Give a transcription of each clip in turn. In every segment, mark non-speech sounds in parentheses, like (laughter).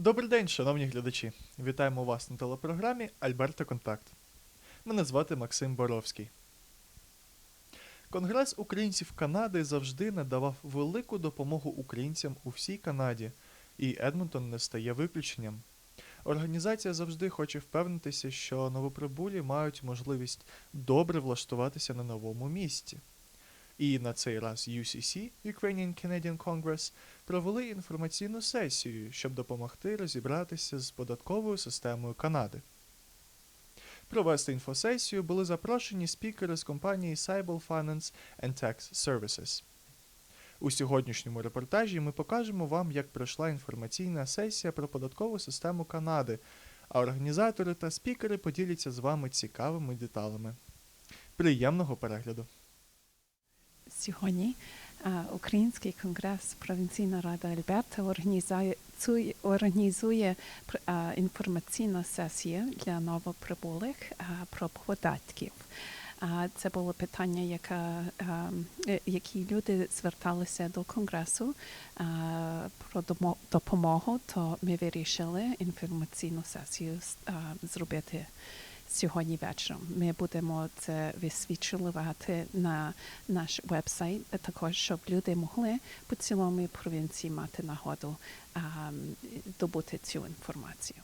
Добрий день, шановні глядачі! Вітаємо вас на телепрограмі Альберта Контакт. Мене звати Максим Боровський. Конгрес українців Канади завжди надавав велику допомогу українцям у всій Канаді, і Едмонтон не стає виключенням. Організація завжди хоче впевнитися, що новоприбулі мають можливість добре влаштуватися на новому місці. І на цей раз UCC, Ukrainian Canadian Congress, провели інформаційну сесію, щоб допомогти розібратися з податковою системою Канади. Провести інфосесію були запрошені спікери з компанії Cybel Finance and Tax Services. У сьогоднішньому репортажі ми покажемо вам, як пройшла інформаційна сесія про податкову систему Канади, а організатори та спікери поділяться з вами цікавими деталями. Приємного перегляду! Сьогодні Український конгрес Провінційна рада Альберта організує, організує е, інформаційну сесію для новоприбулих е, про податків. Це було питання, яке, е, е, які люди зверталися до конгресу е, про допомогу, то ми вирішили інформаційну сесію е, зробити сьогодні вечором. Ми будемо це висвітлювати на наш вебсайт, також щоб люди могли по цілому провінції мати нагоду а, добути цю інформацію.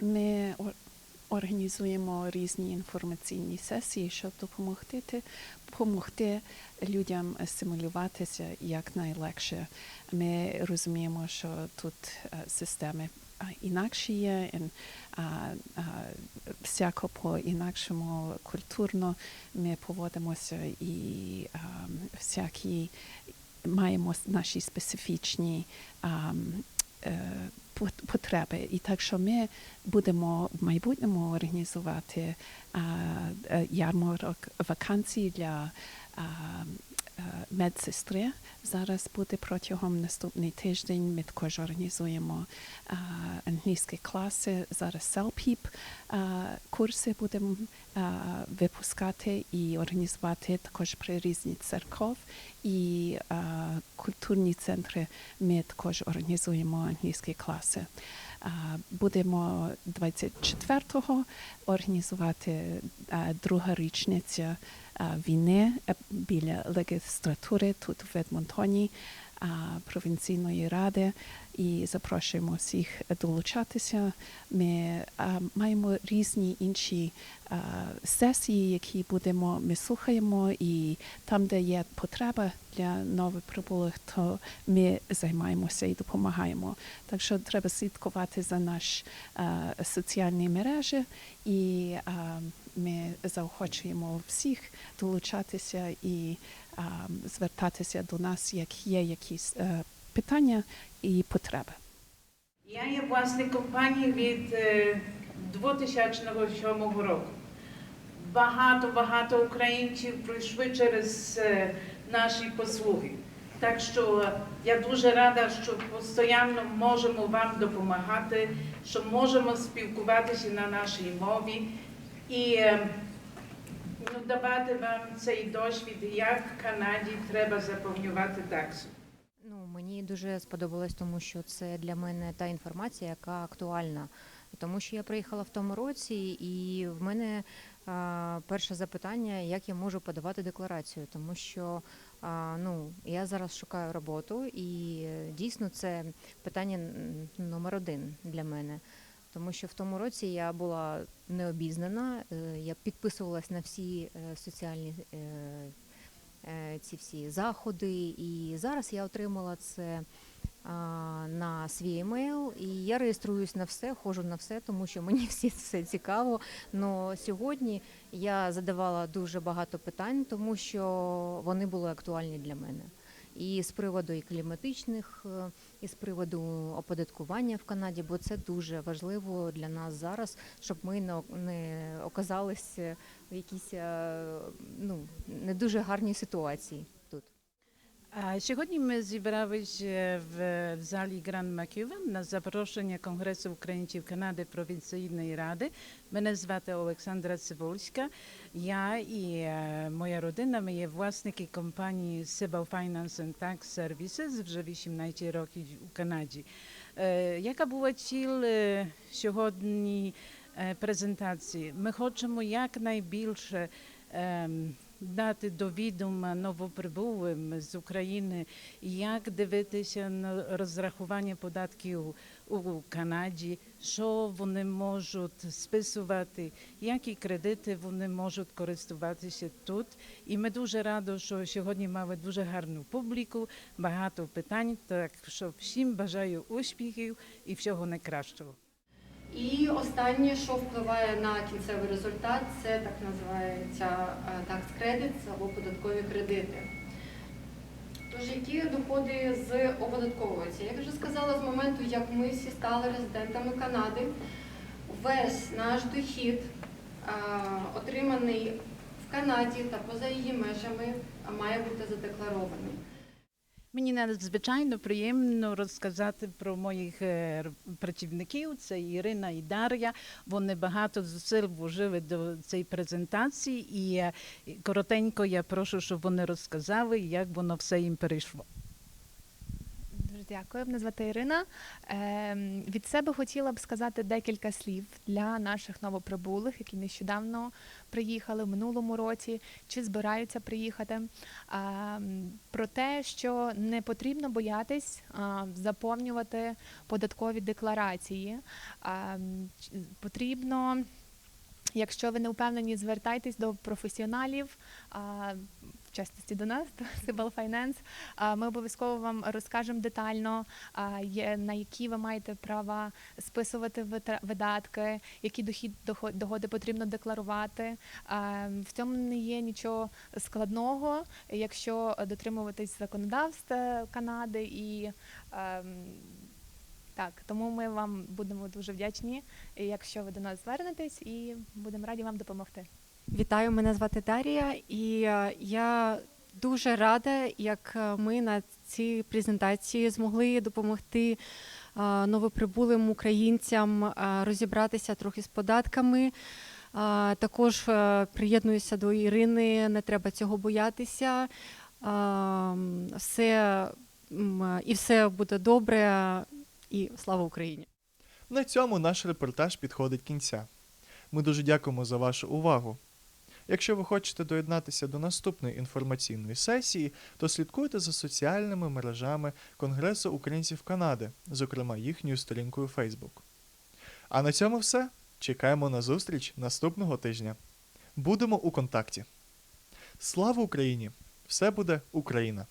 Ми організуємо різні інформаційні сесії, щоб допомогти, ти- допомогти людям асимілюватися якнайлегше. Ми розуміємо, що тут е, системи інакші є, а, всяко по інакшому культурно ми поводимося і а, всякі маємо наші специфічні а, е, пот- потреби. І так що ми будемо в майбутньому організувати е, ярмарок вакансій для е, медсестри. Зараз буде протягом наступний тиждень. Ми також організуємо англійські класи. Зараз селпіп курси будемо випускати і організувати також при різні церков і а, культурні центри. Ми також організуємо англійські класи. А, Будемо 24-го організувати а, друга річниця а, війни е, біля легістратури тут в Едмонтоні а, провінційної ради і запрошуємо всіх долучатися. Ми а, маємо різні інші а, сесії, які будемо ми слухаємо, і там, де є потреба для новоприбулих, то ми займаємося і допомагаємо. Так що треба слідкувати за наш а, соціальні мережі, і а, ми заохочуємо всіх долучатися і а, звертатися до нас, як є якісь е, питання і потреби. Я є власник компанії від е, 2007 року. Багато багато українців пройшли через е, наші послуги. Так що я дуже рада, що постійно можемо вам допомагати, що можемо спілкуватися на нашій мові і е, ну, давати вам цей досвід, як в Канаді треба заповнювати таксу. Мені дуже сподобалось, тому що це для мене та інформація, яка актуальна. Тому що я приїхала в тому році, і в мене а, перше запитання, як я можу подавати декларацію, тому що а, ну, я зараз шукаю роботу, і е, дійсно це питання номер один для мене. Тому що в тому році я була необізнана, е, я підписувалась на всі е, соціальні ці всі заходи. І зараз я отримала це на свій емейл, і я реєструюсь на все, ходжу на все, тому що мені (laughs) всі це цікаво. Но сьогодні я задавала дуже багато питань, тому що вони були актуальні для мене. І з приводу і кліматичних, е, і з приводу оподаткування в Канаді, бо це дуже важливо для нас зараз, щоб ми не оказалися в якійсь е, ну не дуже гарній ситуації тут. А Сьогодні ми зібралися в, в залі Гранд Макювен на запрошення Конгресу українців Канади провінційної ради. Мене звати Олександра Цивульська. Я і е, моя родина, ми є власники компанії Civil Finance and Tax Services вже 18 років у Канаді. Е, Яка була ціль е, сьогодні е, презентації? Ми хочемо якнайбільше ем, дати до відома новоприбулим з України, як дивитися на розрахування податків у Канаді, що вони можуть списувати, які кредити вони можуть користуватися тут. І ми дуже раді, що сьогодні мали дуже гарну публіку, багато питань. Так що всім бажаю успіхів і всього найкращого. І останнє, що впливає на кінцевий результат, це так називається е, tax credits або податкові кредити. Тож які доходи з оподатковуються? Як вже сказала, з моменту, як ми всі стали резидентами Канади, весь наш дохід, е, отриманий в Канаді та поза її межами, має бути задекларований. Мені надзвичайно приємно розказати про моїх е, працівників. Це Ірина і Дар'я. Вони багато зусиль вложили до цієї презентації, е, і коротенько я прошу, щоб вони розказали, як воно все їм перейшло. Дуже дякую. Мене звати Ірина. Ем, від себе хотіла б сказати декілька слів для наших новоприбулих, які нещодавно приїхали в минулому році чи збираються приїхати. Ем, про те, що не потрібно боятись заповнювати податкові декларації. Ем, потрібно. Якщо ви не впевнені, звертайтесь до професіоналів, в частності до нас, до Finance. А, Ми обов'язково вам розкажемо детально, на які ви маєте права списувати видатки, які дохід доходи потрібно декларувати. В цьому не є нічого складного, якщо дотримуватись законодавства Канади і. ем, Так, тому ми вам будемо дуже вдячні, якщо ви до нас звернетесь, і будемо раді вам допомогти. Вітаю, мене звати Дарія, і е, я дуже рада, як е, ми на цій презентації змогли допомогти е, новоприбулим українцям розібратися трохи з податками. Також приєднуюся до Ірини, не треба цього боятися. Все і все буде добре. І слава Україні! На цьому наш репортаж підходить кінця. Ми дуже дякуємо за вашу увагу. Якщо ви хочете доєднатися до наступної інформаційної сесії, то слідкуйте за соціальними мережами Конгресу українців Канади, зокрема їхньою сторінкою Facebook. А на цьому все. Чекаємо на зустріч наступного тижня. Будемо у контакті. Слава Україні! Все буде Україна!